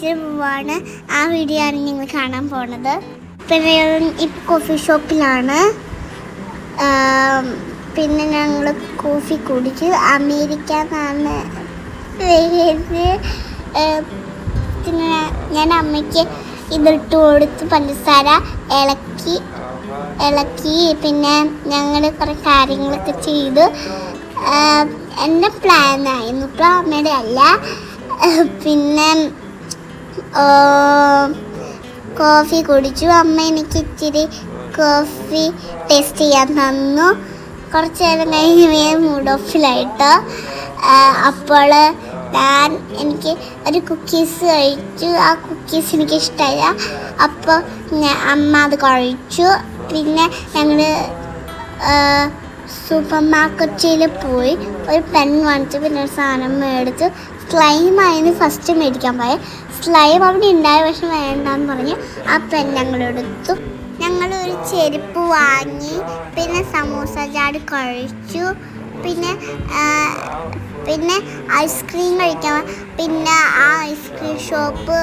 ബീച്ചിൽ പോവാണ് ആ വീഡിയോ ആണ് ഞങ്ങൾ കാണാൻ പോണത്. പിന്നെ ഇപ്പൊ കോഫി ഷോപ്പിലാണ് പിന്നെ ഞങ്ങൾ കോഫി കുടിച്ചു അമേരിക്ക എന്നാണ് പിന്നെ ഞാൻ അമ്മയ്ക്ക് ഇതിട്ട് കൊടുത്ത് പഞ്ചസാര ഇളക്കി ഇളക്കി പിന്നെ ഞങ്ങൾ കുറേ കാര്യങ്ങളൊക്കെ ചെയ്തു എന്റെ പ്ലാൻ ആയിരുന്നു. ഇപ്പോൾ അമ്മയുടെ അല്ല. പിന്നെ കോഫി കുടിച്ചു. അമ്മ എനിക്ക് ഇച്ചിരി കോഫി ടേസ്റ്റ് ചെയ്യാൻ തന്നു. കുറച്ച് നേരം കഴിഞ്ഞ് ഞാൻ മൂഡ് ഓഫിലായിട്ട് അപ്പോൾ ഞാൻ എനിക്ക് ഒരു കുക്കീസ് കഴിച്ചു. ആ കുക്കീസ് എനിക്ക് ഇഷ്ടമായ അപ്പോൾ അമ്മ അത് കഴിച്ചു. പിന്നെ ഞങ്ങൾ സൂപ്പർ മാർക്കറ്റിൽ പോയി ഒരു പെൻ വാങ്ങിച്ച് പിന്നെ ഒരു സാധനം മേടിച്ച് സ്ലൈം ആയിരുന്നു ഫസ്റ്റ് മേടിക്കാൻ പോയത് സ്ലൈം അവിടെ ഉണ്ടായ പക്ഷെ വേണ്ടെന്ന് പറഞ്ഞ് ആ പെൻ ഞങ്ങൾ ഒരു ചെരുപ്പ് വാങ്ങി പിന്നെ സമൂസ ചാട് കഴിച്ചു. പിന്നെ പിന്നെ ഐസ്ക്രീം കഴിക്കാൻ പിന്നെ ആ ഐസ്ക്രീം ഷോപ്പ്